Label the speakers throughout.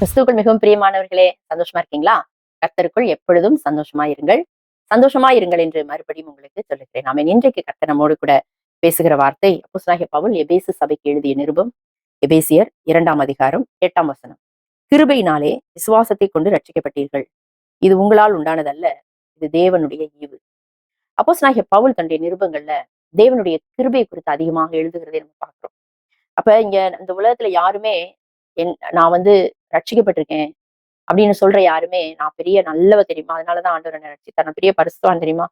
Speaker 1: கிறிஸ்துக்குள் மிகவும் பிரியமானவர்களே சந்தோஷமா இருக்கீங்களா கர்த்தருக்குள் எப்பொழுதும் சந்தோஷமா இருங்கள் சந்தோஷமா இருங்கள் என்று மறுபடியும் உங்களுக்கு சொல்லுகிறேன் நாம இன்றைக்கு கர்த்தர் நம்மோடு கூட பேசுகிற வார்த்தை அப்போஸ்லாகிய பவுல் எபேசு சபைக்கு எழுதிய நிருபம் எபேசியர் இரண்டாம் அதிகாரம் எட்டாம் வசனம் கிருபையினாலே விசுவாசத்தை கொண்டு ரட்சிக்கப்பட்டீர்கள் இது உங்களால் உண்டானதல்ல இது தேவனுடைய ஈவு அப்போஸ்லாகிய பவுல் தன்னுடைய நிருபங்கள்ல தேவனுடைய கிருபை குறித்து அதிகமாக எழுதுகிறதை நம்ம பார்க்கிறோம் அப்ப இங்க இந்த உலகத்துல யாருமே என் நான் வந்து ரட்சிக்கப்பட்டிருக்கேன் அப்படின்னு சொல்ற யாருமே நான் பெரிய நல்லவ தெரியுமா அதனாலதான் ஆண்டவர் என்னை ரட்சித்தார் நான் பெரிய பரிசுவான் தெரியுமா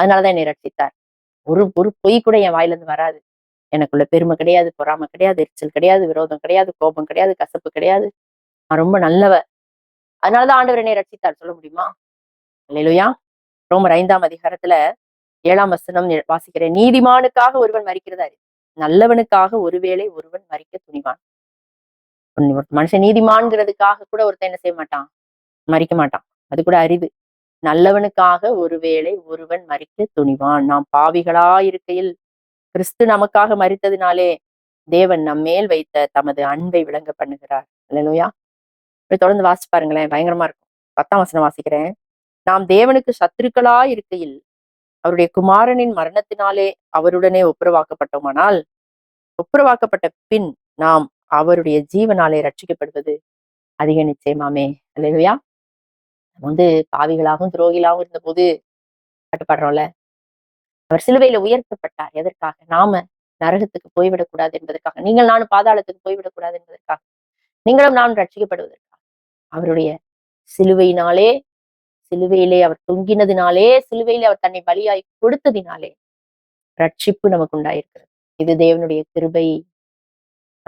Speaker 1: அதனாலதான் என்னை ரட்சித்தார் ஒரு ஒரு பொய் கூட என் வாயிலிருந்து வராது எனக்குள்ள பெருமை கிடையாது பொறாமை கிடையாது எரிச்சல் கிடையாது விரோதம் கிடையாது கோபம் கிடையாது கசப்பு கிடையாது நான் ரொம்ப நல்லவ அதனாலதான் ஆண்டவர் என்னை ரட்சித்தார் சொல்ல முடியுமா இல்லையா ரோமர் ஐந்தாம் அதிகாரத்துல ஏழாம் வசனம் வாசிக்கிறேன் நீதிமானுக்காக ஒருவன் மறிக்கிறதா நல்லவனுக்காக ஒருவேளை ஒருவன் மறிக்க துணிவான் மனுஷன் நீதிமான்கிறதுக்காக கூட ஒருத்தன் என்ன செய்ய மாட்டான் மறிக்க மாட்டான் அது கூட அரிது நல்லவனுக்காக ஒருவேளை ஒருவன் மறிக்க துணிவான் நாம் பாவிகளா இருக்கையில் கிறிஸ்து நமக்காக மறித்ததினாலே தேவன் நம்மேல் வைத்த தமது அன்பை விளங்க பண்ணுகிறார் இல்லையா இப்படி தொடர்ந்து வாசி பாருங்களேன் பயங்கரமா இருக்கும் பத்தாம் வசனம் வாசிக்கிறேன் நாம் தேவனுக்கு சத்துருக்களா இருக்கையில் அவருடைய குமாரனின் மரணத்தினாலே அவருடனே ஒப்புரவாக்கப்பட்டோமானால் ஒப்புரவாக்கப்பட்ட பின் நாம் அவருடைய ஜீவனாலே ரட்சிக்கப்படுவது அதிக நிச்சயமாமே இல்லையா வந்து பாவிகளாகவும் துரோகிகளாகவும் இருந்தபோது கட்டுப்படுறோம்ல அவர் சிலுவையில உயர்த்தப்பட்டார் எதற்காக நாம நரகத்துக்கு போய்விடக்கூடாது என்பதற்காக நீங்கள் நானும் பாதாளத்துக்கு போய்விடக்கூடாது என்பதற்காக நீங்களும் நானும் ரட்சிக்கப்படுவதற்காக அவருடைய சிலுவையினாலே சிலுவையிலே அவர் தொங்கினதினாலே சிலுவையிலே அவர் தன்னை பலியாய் கொடுத்ததினாலே ரட்சிப்பு நமக்கு உண்டாயிருக்கிறது இது தேவனுடைய கிருபை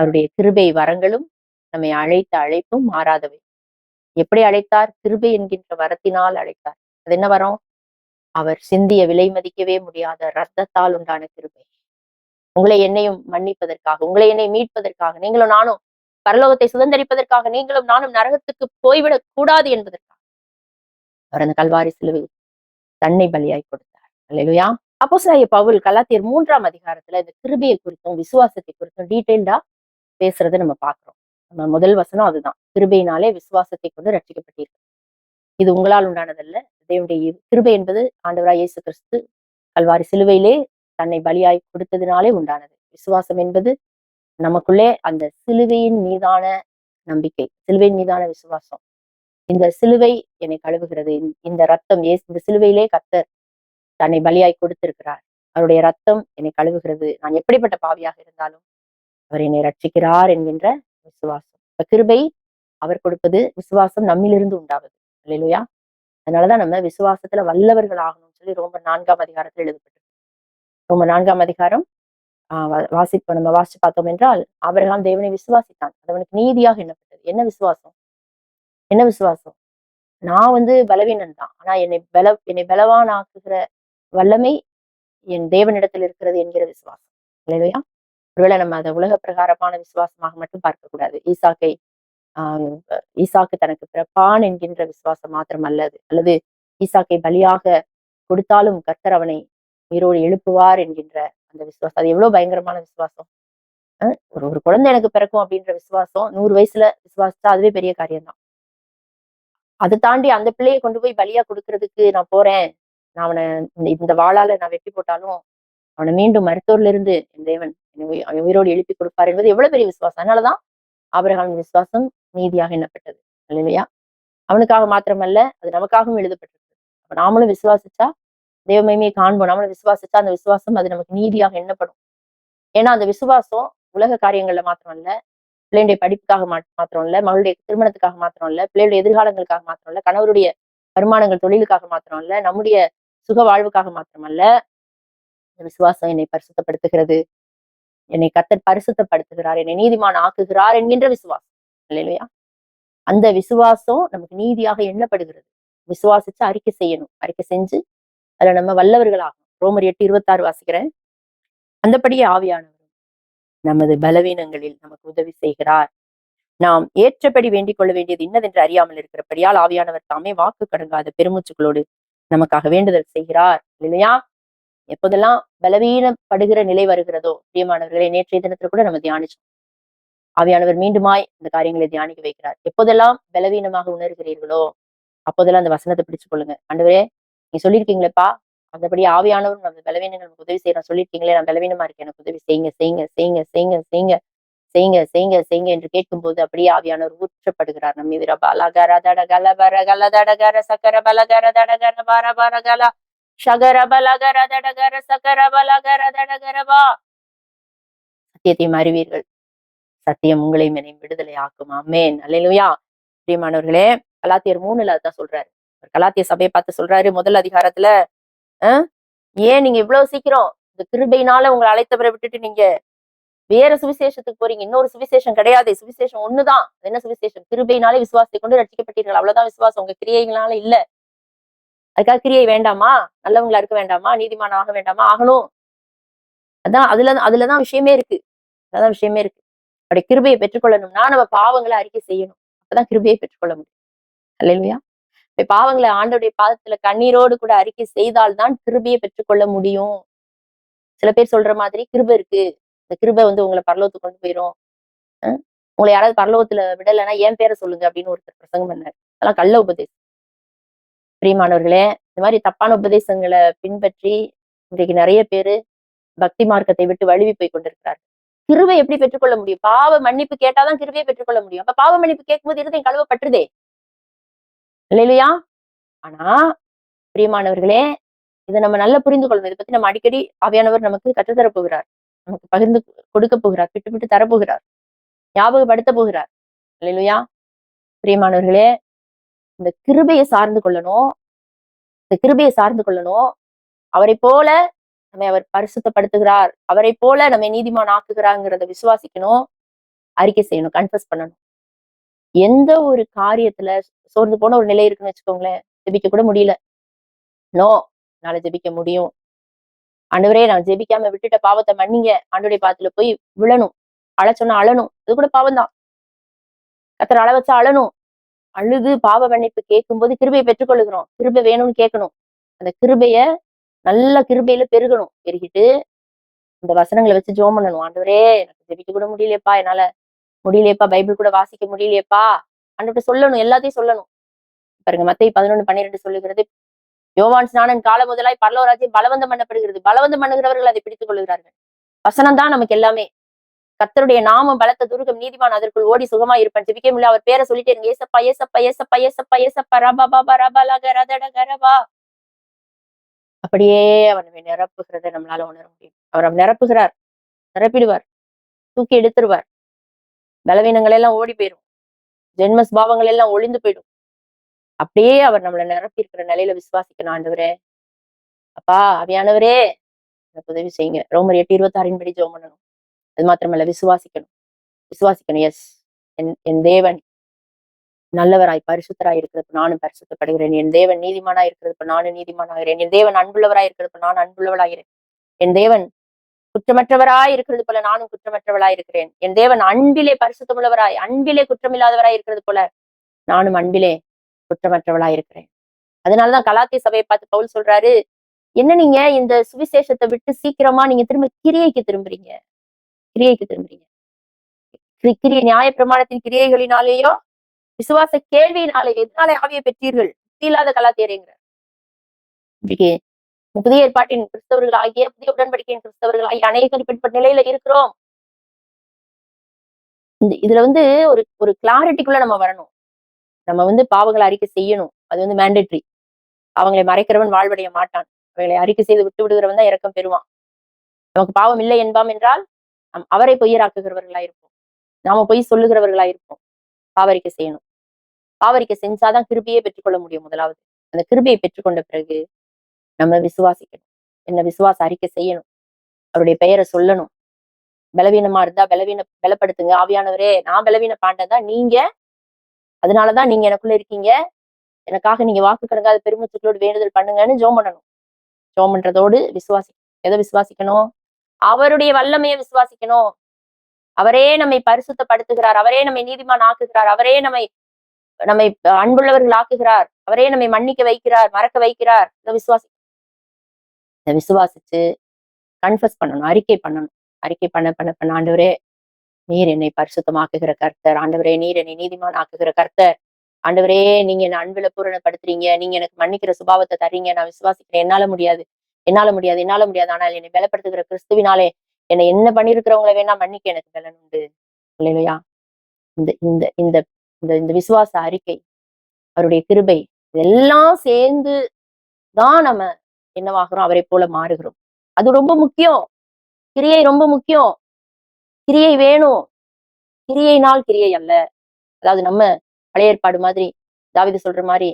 Speaker 1: அவருடைய கிருபை வரங்களும் நம்மை அழைத்த அழைப்பும் மாறாதவை எப்படி அழைத்தார் கிருபை என்கின்ற வரத்தினால் அழைத்தார் அது என்ன வரம் அவர் சிந்திய விலை மதிக்கவே முடியாத ரத்தத்தால் உண்டான கிருபை உங்களை என்னையும் மன்னிப்பதற்காக உங்களை என்னை மீட்பதற்காக நீங்களும் நானும் பரலோகத்தை சுதந்திரிப்பதற்காக நீங்களும் நானும் நரகத்துக்கு போய்விடக் கூடாது என்பதற்காக அவர் அந்த கல்வாரி சிலுவை தன்னை பலியாய் கொடுத்தார் இல்லையா அப்போ சாய பவுல் கலாத்தியர் மூன்றாம் அதிகாரத்துல இந்த கிருபியை குறித்தும் விசுவாசத்தை குறித்தும் டீட்டெயில்டா பேசுறதை நம்ம பார்க்குறோம் நம்ம முதல் வசனம் அதுதான் கிருபையினாலே விசுவாசத்தை கொண்டு ரட்சிக்கப்பட்டிருக்கு இது உங்களால் உண்டானதல்ல தேவனுடைய கிருபை என்பது ஆண்டவராய் இயேசு கிறிஸ்து கல்வாரி சிலுவையிலே தன்னை பலியாய் கொடுத்ததினாலே உண்டானது விசுவாசம் என்பது நமக்குள்ளே அந்த சிலுவையின் மீதான நம்பிக்கை சிலுவையின் மீதான விசுவாசம் இந்த சிலுவை என்னை கழுவுகிறது இந்த ரத்தம் ஏ இந்த சிலுவையிலே கத்தர் தன்னை பலியாய் கொடுத்திருக்கிறார் அவருடைய ரத்தம் என்னை கழுவுகிறது நான் எப்படிப்பட்ட பாவியாக இருந்தாலும் அவர் என்னை ரட்சிக்கிறார் என்கின்ற விசுவாசம் கிருபை அவர் கொடுப்பது விசுவாசம் நம்மிலிருந்து உண்டாகுது இல்லையா அதனாலதான் நம்ம விசுவாசத்துல வல்லவர்கள் ஆகணும்னு சொல்லி ரொம்ப நான்காம் அதிகாரத்தில் எழுதப்பட்டிருக்கு ரொம்ப நான்காம் அதிகாரம் ஆஹ் வாசிப்ப நம்ம வாசித்து பார்த்தோம் என்றால் அவர்களாம் தேவனை விசுவாசித்தான் அதவனுக்கு நீதியாக எண்ணப்பட்டது என்ன விசுவாசம் என்ன விசுவாசம் நான் வந்து பலவீனன் தான் ஆனா என்னை பல என்னை ஆக்குகிற வல்லமை என் தேவனிடத்தில் இருக்கிறது என்கிற விசுவாசம் இல்லையா ஒருவேளை நம்ம அதை உலக பிரகாரமான விசுவாசமாக மட்டும் பார்க்கக்கூடாது ஈசாக்கை ஆஹ் ஈசாக்கு தனக்கு பிறப்பான் என்கின்ற விசுவாசம் மாத்திரம் அல்லது அல்லது ஈசாக்கை பலியாக கொடுத்தாலும் கர்த்தர் அவனை உயிரோடு எழுப்புவார் என்கின்ற அந்த விசுவாசம் அது எவ்வளவு பயங்கரமான விசுவாசம் ஒரு ஒரு குழந்தை எனக்கு பிறக்கும் அப்படின்ற விசுவாசம் நூறு வயசுல விசுவாசிச்சா அதுவே பெரிய காரியம்தான் அதை தாண்டி அந்த பிள்ளையை கொண்டு போய் பலியா கொடுக்கறதுக்கு நான் போறேன் நான் அவனை இந்த வாளால நான் வெட்டி போட்டாலும் அவனை மீண்டும் மருத்துவர்ல இருந்து என் தேவன் அவன் உயிரோடு எழுப்பி கொடுப்பார் என்பது எவ்வளவு பெரிய விசுவாசம் அதனாலதான் அவர்கள் விசுவாசம் நீதியாக எண்ணப்பட்டது இல்லையா அவனுக்காக மாத்திரமல்ல அது நமக்காகவும் எழுதப்பட்டிருக்கு அப்ப நாமளும் விசுவாசிச்சா தேவமயமே காண்போம் நாமளும் விசுவாசிச்சா அந்த விசுவாசம் அது நமக்கு நீதியாக எண்ணப்படும் ஏன்னா அந்த விசுவாசம் உலக காரியங்கள்ல மாத்திரம் இல்ல பிள்ளையுடைய படிப்புக்காக மாத்திரம் இல்ல மகளுடைய திருமணத்துக்காக மாத்திரம் இல்ல பிள்ளையுடைய எதிர்காலங்களுக்காக மாத்திரம் இல்ல கணவருடைய வருமானங்கள் தொழிலுக்காக மாத்திரம் இல்ல நம்முடைய சுக வாழ்வுக்காக மாத்திரமல்ல இந்த விசுவாசம் என்னை பரிசுத்தப்படுத்துகிறது என்னை கத்தர் பரிசுத்தப்படுத்துகிறார் என்னை நீதிமான் ஆக்குகிறார் என்கின்ற விசுவாசம் இல்லையா அந்த விசுவாசம் நமக்கு நீதியாக எண்ணப்படுகிறது விசுவாசிச்சு அறிக்கை செய்யணும் அறிக்கை செஞ்சு அதுல நம்ம வல்லவர்களாகும் ரோமர் எட்டு இருபத்தாறு வாசிக்கிறேன் அந்தபடியே ஆவியானவர் நமது பலவீனங்களில் நமக்கு உதவி செய்கிறார் நாம் ஏற்றபடி வேண்டிக் கொள்ள வேண்டியது இன்னதென்று அறியாமல் இருக்கிறபடியால் ஆவியானவர் தாமே வாக்கு கடங்காத பெருமூச்சுக்களோடு நமக்காக வேண்டுதல் செய்கிறார் இல்லையா எப்போதெல்லாம் பலவீனப்படுகிற நிலை வருகிறதோ பிரியமானவர்களை நேற்றைய தினத்துல கூட நம்ம தியானிச்சோம் ஆவியானவர் மீண்டுமாய் இந்த காரியங்களை தியானிக்க வைக்கிறார் எப்போதெல்லாம் பலவீனமாக உணர்கிறீர்களோ அப்போதெல்லாம் அந்த வசனத்தை பிடிச்சு கொள்ளுங்க ஆண்டவரே நீ சொல்லியிருக்கீங்களேப்பா அந்தபடி ஆவியானவர் நம்ம பலவீனங்கள் நமக்கு உதவி செய்யறோம் சொல்லியிருக்கீங்களே நான் பலவீனமா இருக்கேன் எனக்கு உதவி செய்யுங்க செய்யுங்க செய்யுங்க செய்யுங்க செய்யுங்க செய்யுங்க செய்யுங்க செய்யுங்க என்று கேட்கும்போது அப்படியே ஆவியானவர் ஊற்றப்படுகிறார் நம்ம இது ரபாலகர தடகல பரகல தடகர சக்கர பலகர தடகர பார பரகலா ஷகரபலகர தடகர சகரபலகர தடகரபா சத்தியத்தையும் அறிவீர்கள் சத்தியம் உங்களையும் என்னையும் விடுதலை ஆக்கும் அம்மேன் அல்லையா பிரியமானவர்களே கலாத்தியர் மூணுல அதான் சொல்றாரு கலாத்திய சபையை பார்த்து சொல்றாரு முதல் அதிகாரத்துல ஏன் நீங்க இவ்வளவு சீக்கிரம் இந்த கிருபைனால உங்களை அழைத்தவரை விட்டுட்டு நீங்க வேற சுவிசேஷத்துக்கு போறீங்க இன்னொரு சுவிசேஷம் கிடையாது சுவிசேஷம் ஒண்ணுதான் என்ன சுவிசேஷம் கிருபைனாலே விசுவாசத்தை கொண்டு ரசிக்கப்பட்டீர்கள் அவ்வளவுதான் விசுவாசம் உங்க கிரியைகளால இல்ல அதுக்காக கிரியை வேண்டாமா நல்லவங்களா இருக்க வேண்டாமா நீதிமானம் ஆக வேண்டாமா ஆகணும் அதான் அதுல அதுலதான் விஷயமே இருக்கு அதான் விஷயமே இருக்கு அப்படி கிருபையை பெற்றுக்கொள்ளணும்னா நம்ம பாவங்களை அறிக்கை செய்யணும் அப்பதான் கிருபையை பெற்றுக்கொள்ள முடியும் இல்லையா இப்ப பாவங்களை ஆண்டோடைய பாதத்துல கண்ணீரோடு கூட அறிக்கை செய்தால்தான் கிருபையை பெற்றுக்கொள்ள முடியும் சில பேர் சொல்ற மாதிரி கிருபை இருக்கு இந்த கிருபை வந்து உங்களை பரலோகத்துக்கு கொண்டு போயிரும் உங்களை யாராவது பரலோகத்துல விடலைன்னா என் பேரை சொல்லுங்க அப்படின்னு ஒருத்தர் பிரசங்கம் பண்ணார் அதெல்லாம் கள்ள உபதேசம் பிரியமானவர்களே இந்த மாதிரி தப்பான உபதேசங்களை பின்பற்றி இன்றைக்கு நிறைய பேரு பக்தி மார்க்கத்தை விட்டு வழுவி போய் கொண்டிருக்கிறார் கிருவை எப்படி பெற்றுக்கொள்ள முடியும் பாவ மன்னிப்பு கேட்டாதான் கிருவையை பெற்றுக்கொள்ள முடியும் அப்ப பாவ மன்னிப்பு கேட்கும்போது இருதயம் கழுவப்பட்டுதே இல்லையா ஆனா பிரியமானவர்களே இதை நம்ம நல்லா புரிந்து கொள்ளணும் இதை பத்தி நம்ம அடிக்கடி அவையானவர் நமக்கு கற்றுத்தர போகிறார் நமக்கு பகிர்ந்து கொடுக்க போகிறார் விட்டு விட்டு தரப்போகிறார் ஞாபகப்படுத்த போகிறார் இல்லையா பிரியமானவர்களே இந்த கிருபையை சார்ந்து கொள்ளணும் இந்த கிருபையை சார்ந்து கொள்ளணும் அவரை போல நம்மை அவர் பரிசுத்தப்படுத்துகிறார் அவரை போல நம்மை நீதிமான் ஆக்குகிறாங்கிறத விசுவாசிக்கணும் அறிக்கை செய்யணும் கன்ஃபஸ் பண்ணணும் எந்த ஒரு காரியத்துல சோர்ந்து போன ஒரு நிலை இருக்குன்னு வச்சுக்கோங்களேன் ஜெபிக்க கூட முடியல நோ என்னால ஜெபிக்க முடியும் ஆண்டவரே நான் ஜெபிக்காம விட்டுட்ட பாவத்தை மன்னிங்க ஆண்டுடைய பாத்துல போய் விழணும் அழச்சோன்னா அழணும் அது கூட பாவம் தான் கத்தர் அளவச்சா அழணும் அழுது பாவ மன்னிப்பு கேட்கும்போது கிருபையை பெற்றுக்கொள்ளுகிறோம் கிருபை வேணும்னு கேட்கணும் அந்த கிருபைய நல்ல கிருபையில பெருகணும் பெருகிட்டு இந்த வசனங்களை வச்சு ஜோம் பண்ணணும் ஆண்டவரே எனக்கு ஜெபிக்க கூட முடியலையப்பா என்னால முடியலையப்பா பைபிள் கூட வாசிக்க முடியலையப்பா அன்றைக்கு சொல்லணும் எல்லாத்தையும் சொல்லணும் பாருங்க மத்திய பதினொன்று பன்னிரெண்டு சொல்லுகிறது யோவான் ஸ்நானன் கால முதலாய் பல்லவராஜ்யம் பலவந்தம் பண்ணப்படுகிறது பலவந்தம் பண்ணுகிறவர்கள் அதை பிடித்துக் கொள்கிறார்கள் வசனம் தான் நமக்கு எல்லாமே கத்தருடைய நாமம் பலத்த துருகம் நீதிமான் அதற்குள் ஓடி சுகமா இருப்பான் ஜெபிக்க முடியல அவர் பேரை சொல்லிட்டே இருங்க ஏசப்பா ஏசப்பா ஏசப்பா ஏசப்பா ஏசப்பா ரபா பாபா ரபா லக அப்படியே அவனை நிரப்புகிறத நம்மளால உணர முடியும் அவர் நிரப்புகிறார் நிரப்பிடுவார் தூக்கி எடுத்துருவார் பலவீனங்கள் எல்லாம் ஓடி போயிடும் ஜென்ம ஸ்பாவங்கள் எல்லாம் ஒளிந்து போயிடும் அப்படியே அவர் நம்மளை நிரப்பி இருக்கிற நிலையில விசுவாசிக்கணும் ஆண்டவரே அப்பா அவையானவரே எனக்கு உதவி செய்யுங்க ரோமர் எட்டு இருபத்தாறின்படி ஜோம் பண்ணணும் அது மாத்திரமல்ல விசுவாசிக்கணும் விசுவாசிக்கணும் எஸ் என் என் தேவன் நல்லவராய் பரிசுத்தராய் இருக்கிறது நானும் பரிசுத்தப்படுகிறேன் என் தேவன் நீதிமானாய் இருக்கிறப்ப நானும் நீதிமானாகிறேன் என் தேவன் அன்புள்ளவராய் இருக்கிறது நான் அன்புள்ளவளாகிறேன் என் தேவன் குற்றமற்றவராய் இருக்கிறது போல நானும் குற்றமற்றவளாய் இருக்கிறேன் என் தேவன் அன்பிலே பரிசுத்தமுள்ளவராய் அன்பிலே குற்றமில்லாதவராய் இருக்கிறது போல நானும் அன்பிலே குற்றமற்றவளாய் இருக்கிறேன் அதனாலதான் கலாத்திய சபையை பார்த்து பவுல் சொல்றாரு என்ன நீங்க இந்த சுவிசேஷத்தை விட்டு சீக்கிரமா நீங்க திரும்ப கிரியைக்கு திரும்புறீங்க கிரியைக்கு திரும்புறீங்க கிரிய நியாய பிரமாணத்தின் கிரியைகளினாலேயோ விசுவாச கேள்வியினாலே எதனால ஆவியை பெற்றீர்கள் புத்தி இல்லாத கலாத்தியரைங்கிறார் புதிய ஏற்பாட்டின் கிறிஸ்தவர்கள் ஆகிய புதிய உடன்படிக்கையின் கிறிஸ்தவர்கள் ஆகிய அநேகர் இப்படிப்பட்ட நிலையில இருக்கிறோம் இந்த இதுல வந்து ஒரு ஒரு கிளாரிட்டிக்குள்ள நம்ம வரணும் நம்ம வந்து பாவங்களை அறிக்கை செய்யணும் அது வந்து மேண்டேட்ரி அவங்களை மறைக்கிறவன் வாழ்வடைய மாட்டான் அவங்களை அறிக்கை செய்து விட்டு விடுகிறவன் தான் இறக்கம் பெறுவான் நமக்கு பாவம் இல்லை என்பாம் என்றால் அவரை பொய்யராக்குகிறவர்களா இருப்போம் நாம பொய் சொல்லுகிறவர்களா இருப்போம் பாவரிக்கை செய்யணும் பாவரிக்க செஞ்சாதான் கிருபியை பெற்றுக்கொள்ள முடியும் முதலாவது அந்த கிருபியை பெற்றுக்கொண்ட பிறகு நம்ம விசுவாசிக்கணும் என்ன விசுவாச அறிக்கை செய்யணும் அவருடைய பெயரை சொல்லணும் பலவீனமா இருந்தா பலவீன பலப்படுத்துங்க ஆவியானவரே நான் பலவீன பாண்டதான் நீங்க அதனாலதான் நீங்க எனக்குள்ள இருக்கீங்க எனக்காக நீங்க வாக்கு கிடங்காத பெருமத்துக்களோடு வேண்டுதல் பண்ணுங்கன்னு ஜோம் பண்ணணும் ஜோம் பண்றதோடு விசுவாசி எதை விசுவாசிக்கணும் அவருடைய வல்லமையை விசுவாசிக்கணும் அவரே நம்மை பரிசுத்தப்படுத்துகிறார் அவரே நம்மை நீதிமான் ஆக்குகிறார் அவரே நம்மை நம்மை அன்புள்ளவர்கள் ஆக்குகிறார் அவரே நம்மை மன்னிக்க வைக்கிறார் மறக்க வைக்கிறார் இதை விசுவாசி இதை விசுவாசிச்சு கன்ஃபஸ் பண்ணணும் அறிக்கை பண்ணணும் அறிக்கை பண்ண பண்ண பண்ண ஆண்டவரே நீர் என்னை பரிசுத்தமாக்குகிற கர்த்தர் ஆண்டவரே நீர் என்னை நீதிமான் ஆக்குகிற கர்த்தர் ஆண்டவரே நீங்க என்ன அன்புல பூரணப்படுத்துறீங்க நீங்க எனக்கு மன்னிக்கிற சுபாவத்தை தரீங்க நான் விசுவாசிக்கிறேன் என்னால முடியாது என்னால முடியாது என்னால முடியாது ஆனால் என்னை பலப்படுத்துகிற கிறிஸ்துவினாலே என்னை என்ன பண்ணிருக்கிறவங்கள வேணா மன்னிக்க எனக்கு பலன் உண்டு இல்லையா இந்த இந்த இந்த இந்த இந்த விசுவாச அறிக்கை அவருடைய கிருபை இதெல்லாம் சேர்ந்து தான் நம்ம என்னவாகிறோம் அவரை போல மாறுகிறோம் அது ரொம்ப முக்கியம் கிரியை ரொம்ப முக்கியம் கிரியை வேணும் கிரியை நாள் கிரியை அல்ல அதாவது நம்ம பழைய ஏற்பாடு மாதிரி தாவிது சொல்ற மாதிரி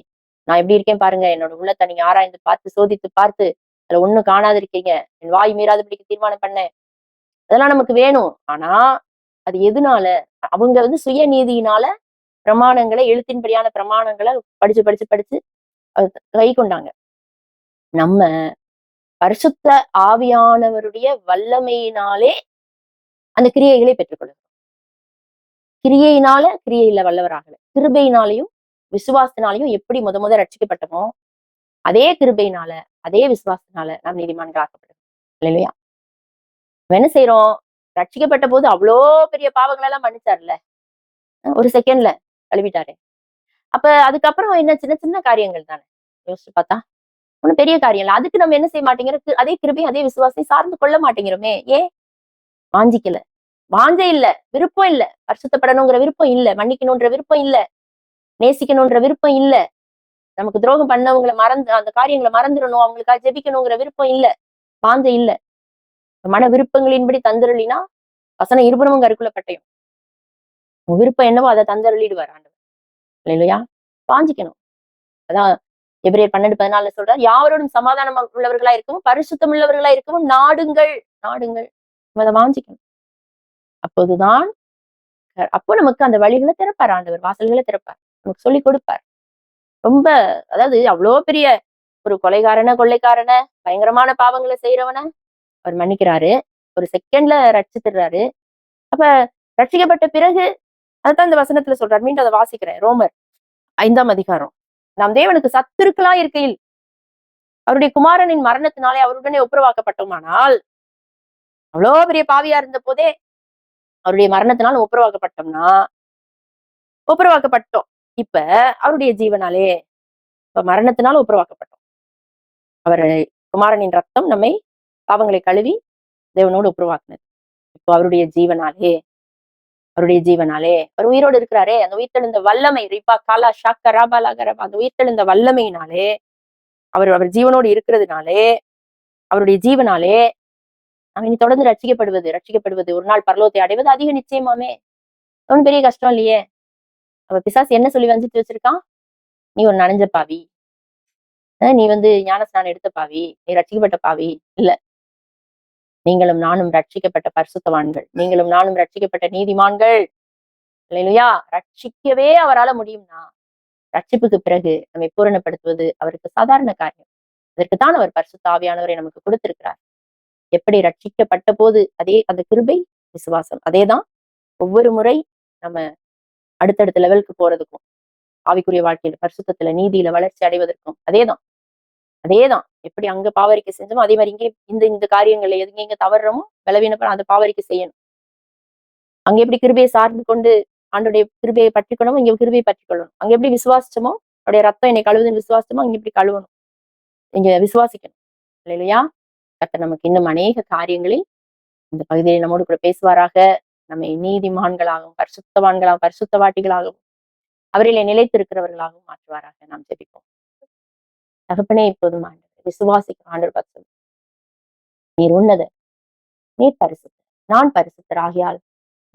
Speaker 1: நான் எப்படி இருக்கேன் பாருங்க என்னோட உள்ளத்தை நீங்க ஆராய்ந்து பார்த்து சோதித்து பார்த்து அதுல காணாது காணாதிருக்கீங்க என் வாய் மீறாதபடிக்கு தீர்மானம் பண்ண அதெல்லாம் நமக்கு வேணும் ஆனா அது எதுனால அவங்க வந்து சுயநீதியினால பிரமாணங்களை எழுத்தின்படியான பிரமாணங்களை படிச்சு படிச்சு படிச்சு கை கொண்டாங்க நம்ம பரிசுத்த ஆவியானவருடைய வல்லமையினாலே அந்த கிரியைகளை பெற்றுக்கொள்ளணும் கிரியையினால கிரியையில வல்லவராகல கிருபையினாலையும் விசுவாசத்தினாலையும் எப்படி முத முத ரட்சிக்கப்பட்டமோ அதே கிருபையினால அதே விசுவாசத்தினால நாம் நீதிமான்கள் இல்லையா என்ன செய்யறோம் ரட்சிக்கப்பட்ட போது அவ்வளோ பெரிய பாவங்கள் எல்லாம் பண்ணிட்டார்ல ஒரு செகண்ட்ல கழுவிட்டாரு அப்ப அதுக்கப்புறம் என்ன சின்ன சின்ன காரியங்கள் தானே யோசிச்சு பார்த்தா ஒன்றும் பெரிய காரியம் இல்லை அதுக்கு நம்ம என்ன செய்ய மாட்டேங்கிறோம் அதே கிருபையும் அதே விசுவாசத்தையும் சார்ந்து கொள்ள மாட்டேங்கிறோமே ஏன் வாஞ்சிக்கல வாஞ்சே இல்ல விருப்பம் இல்ல பரிசுத்தப்படணுங்கிற விருப்பம் இல்ல மன்னிக்கணுன்ற விருப்பம் இல்ல நேசிக்கணுன்ற விருப்பம் இல்ல நமக்கு துரோகம் பண்ணவங்களை மறந்து அந்த காரியங்களை மறந்துடணும் அவங்களுக்காக ஜெபிக்கணுங்கிற விருப்பம் இல்ல பாந்த இல்ல மன விருப்பங்களின்படி தந்தருளினா வசனம் இருபுறமும் கருக்குள்ள பட்டயம் உன் விருப்பம் என்னவோ அதை தந்தருளிடுவார் ஆண்டவர் இல்லையா பாஞ்சிக்கணும் அதான் எப்படியே பன்னெண்டு பதினால சொல்றார் யாரோடும் சமாதானம் உள்ளவர்களா இருக்கவும் பரிசுத்தம் உள்ளவர்களா இருக்கவும் நாடுங்கள் நாடுங்கள் நம்ம அதை வாஞ்சிக்கணும் அப்போதுதான் அப்போ நமக்கு அந்த வழிகளை திறப்பார் ஆண்டவர் வாசல்களை திறப்பார் நமக்கு சொல்லி கொடுப்பார் ரொம்ப அதாவது அவ்வளோ பெரிய ஒரு கொலைகாரன கொள்ளைக்காரன பயங்கரமான பாவங்களை செய்யறவன அவர் மன்னிக்கிறாரு ஒரு செகண்ட்ல ரட்சித்துடுறாரு அப்ப ரட்சிக்கப்பட்ட பிறகு அதுதான் இந்த வசனத்துல சொல்றாரு மீண்டும் அதை வாசிக்கிறேன் ரோமர் ஐந்தாம் அதிகாரம் நாம் தேவனுக்கு சத்துருக்களா இருக்கையில் அவருடைய குமாரனின் மரணத்தினாலே அவருடனே ஒப்புரவாக்கப்பட்டோமானால் அவ்வளோ பெரிய பாவியா இருந்த போதே அவருடைய மரணத்தினால் ஒப்புரவாக்கப்பட்டோம்னா ஒப்புரவாக்கப்பட்டோம் இப்ப அவருடைய ஜீவனாலே இப்ப மரணத்தினால் உப்புரவாக்கப்பட்டோம் அவர் குமாரனின் ரத்தம் நம்மை பாவங்களை கழுவி தேவனோடு உப்புரவாக்குனது இப்போ அவருடைய ஜீவனாலே அவருடைய ஜீவனாலே அவர் உயிரோடு இருக்கிறாரே அந்த உயிர்த்தெழுந்த வல்லமை ரிபா காலா ஷாக்க ராபாலா அந்த உயிர்த்தெழுந்த வல்லமையினாலே அவர் அவர் ஜீவனோடு இருக்கிறதுனாலே அவருடைய ஜீவனாலே நாம் இனி தொடர்ந்து ரட்சிக்கப்படுவது ரட்சிக்கப்படுவது ஒரு நாள் பரலோகத்தை அடைவது அதிக நிச்சயமாமே ஒன்றும் பெரிய கஷ்டம் இல்லையே அப்ப பிசாசு என்ன சொல்லி வந்துட்டு வச்சிருக்கான் நீ ஒரு நனைஞ்ச பாவி நீ வந்து ஞானஸ்நானம் எடுத்த பாவி நீ ரட்சிக்கப்பட்ட பாவி இல்ல நீங்களும் நானும் ரட்சிக்கப்பட்ட பரிசுத்தவான்கள் நீங்களும் நானும் ரட்சிக்கப்பட்ட நீதிமான்கள் இல்லையா ரட்சிக்கவே அவரால் முடியும்னா ரட்சிப்புக்கு பிறகு நம்மை பூரணப்படுத்துவது அவருக்கு சாதாரண காரியம் அதற்குத்தான் அவர் பரிசுத்தாவியானவரை நமக்கு கொடுத்திருக்கிறார் எப்படி ரட்சிக்கப்பட்ட போது அதே அந்த கிருபை விசுவாசம் அதே தான் ஒவ்வொரு முறை நம்ம அடுத்தடுத்த லெவலுக்கு போறதுக்கும் ஆவிக்குரிய வாழ்க்கையில பரிசுத்தில நீதியில வளர்ச்சி அடைவதற்கும் அதேதான் அதேதான் எப்படி அங்க பாவரிக்க செஞ்சோமோ அதே மாதிரி இங்கே இந்த இந்த காரியங்கள்ல எதுங்க எங்க தவறுறோமோ பலவீனப்பட அந்த பாவரிக்க செய்யணும் அங்க எப்படி கிருபையை சார்ந்து கொண்டு ஆண்டுடைய கிருபையை பற்றிக்கணும் இங்க கிருபையை பற்றிக்கொள்ளணும் அங்க எப்படி விசுவாசிச்சோமோ அவருடைய ரத்தம் என்னை கழுவுதுன்னு விசுவாசமோ அங்க எப்படி கழுவணும் இங்க விசுவாசிக்கணும் இல்லையா கத்த நமக்கு இன்னும் அநேக காரியங்களில் இந்த பகுதியில் நம்மோடு கூட பேசுவாராக நம்மை நீதிமான்களாகவும் பரிசுத்தவான்களாகவும் பரிசுத்தவாட்டிகளாகவும் அவர்களை நிலைத்திருக்கிறவர்களாகவும் மாற்றுவாராக நாம் ஜெபிப்போம் தகப்பனே இப்போதும் ஆண்டு விசுவாசிக்கும் ஆண்டு பக்தம் நீர் உன்னத நீர் பரிசுத்தர் நான் பரிசுத்தர் ஆகியால்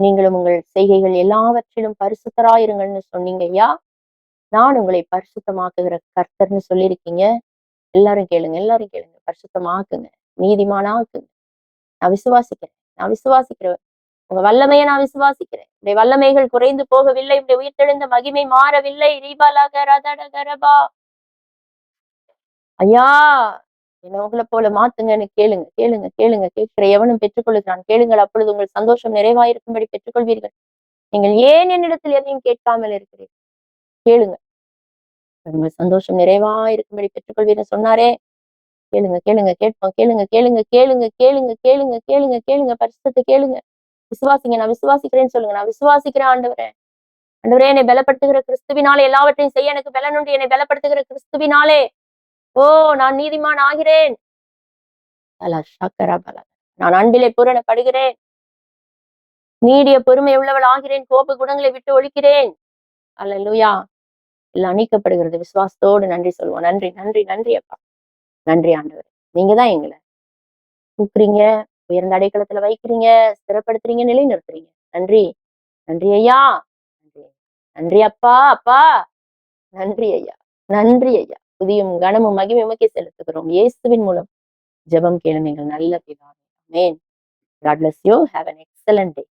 Speaker 1: நீங்களும் உங்கள் செய்கைகள் எல்லாவற்றிலும் பரிசுத்தராயிருங்கள்னு சொன்னீங்க ஐயா நான் உங்களை பரிசுத்தமாக்குகிற கர்த்தர்னு சொல்லியிருக்கீங்க எல்லாரும் கேளுங்க எல்லாரும் கேளுங்க பரிசுத்தமாக்குங்க நீதிமானாக்குங்க நான் விசுவாசிக்கிறேன் நான் விசுவாசிக்கிற உங்க வல்லமையை நான் விசுவாசிக்கிறேன் உடைய வல்லமைகள் குறைந்து போகவில்லை இப்படி உயிர்த்தெழுந்த மகிமை மாறவில்லை ஐயா என்ன உங்களை போல மாத்துங்கன்னு கேளுங்க கேளுங்க கேளுங்க கேட்கிற எவனும் பெற்றுக்கொள்கிறான் கேளுங்கள் அப்பொழுது உங்கள் சந்தோஷம் நிறைவாயிருக்கும்படி பெற்றுக்கொள்வீர்கள் நீங்கள் ஏன் என்னிடத்தில் எதையும் கேட்காமல் இருக்கிறீர்கள் கேளுங்க உங்கள் சந்தோஷம் நிறைவாயிருக்கும்படி பெற்றுக்கொள்வீர்கள் சொன்னாரே கேளுங்க கேளுங்க கேட்போம் கேளுங்க கேளுங்க கேளுங்க கேளுங்க கேளுங்க கேளுங்க கேளுங்க பரிசுத்தை கேளுங்க விசுவாசிங்க நான் விசுவாசிக்கிறேன்னு சொல்லுங்க நான் விசுவாசிக்கிறேன் ஆண்டவரே ஆண்டவரே என்னை பலப்படுத்துகிற கிறிஸ்துவினாலே எல்லாவற்றையும் செய்ய எனக்கு பலன் உண்டு என்னை பலப்படுத்துகிற கிறிஸ்துவினாலே ஓ நான் நீதிமான் ஆகிறேன் நான் அன்பிலே பூரணப்படுகிறேன் நீடிய பொறுமை உள்ளவள் ஆகிறேன் கோப்பு குணங்களை விட்டு ஒழிக்கிறேன் அல்ல லூயா எல்லாம் அணிக்கப்படுகிறது விசுவாசத்தோடு நன்றி சொல்லுவோம் நன்றி நன்றி நன்றி அப்பா நன்றி ஆண்டவர் நீங்க தான் எங்களை கூப்பிடுறீங்க உயர்ந்த அடைக்கலத்துல வைக்கிறீங்க ஸ்திரப்படுத்துறீங்க நிலைநிறுத்துறீங்க நன்றி நன்றி ஐயா நன்றி அப்பா அப்பா நன்றி ஐயா நன்றி ஐயா புதியும் கனமும் மகிமையுமக்கே செலுத்துகிறோம் இயேசுவின் மூலம் ஜெபம் கேளும் நீங்கள் நல்ல பிதாவே amen God bless you have an excellent day